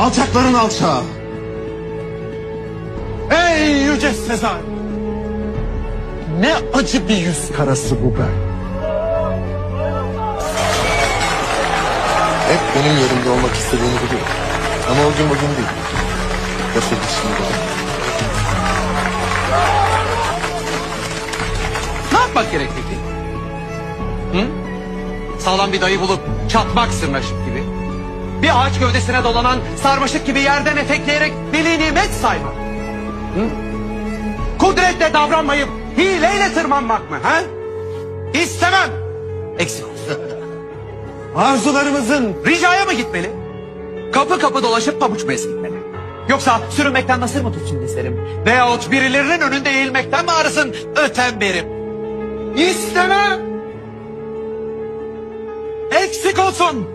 Alçakların alçağı. Ey yüce Sezar. Ne acı bir yüz karası bu be. Hep benim yerimde olmak istediğini biliyorum. Ama o gün bugün değil. Nasıl şimdi? Ne yapmak gerek peki? Hı? Sağlam bir dayı bulup çatmak sırnaşık gibi. Bir ağaç gövdesine dolanan sarmaşık gibi yerden etekleyerek veli nimet saymak. Hı? Kudretle davranmayıp hileyle tırmanmak mı? Ha? İstemem. Eksik olsun. Arzularımızın Ricaya mı gitmeli? Kapı kapı dolaşıp pabuç mu eskitmeli? Yoksa sürünmekten nasır mı tutsun dizlerim? Veyahut birilerinin önünde eğilmekten mi ağrısın öten berim? İstemem. Eksik olsun.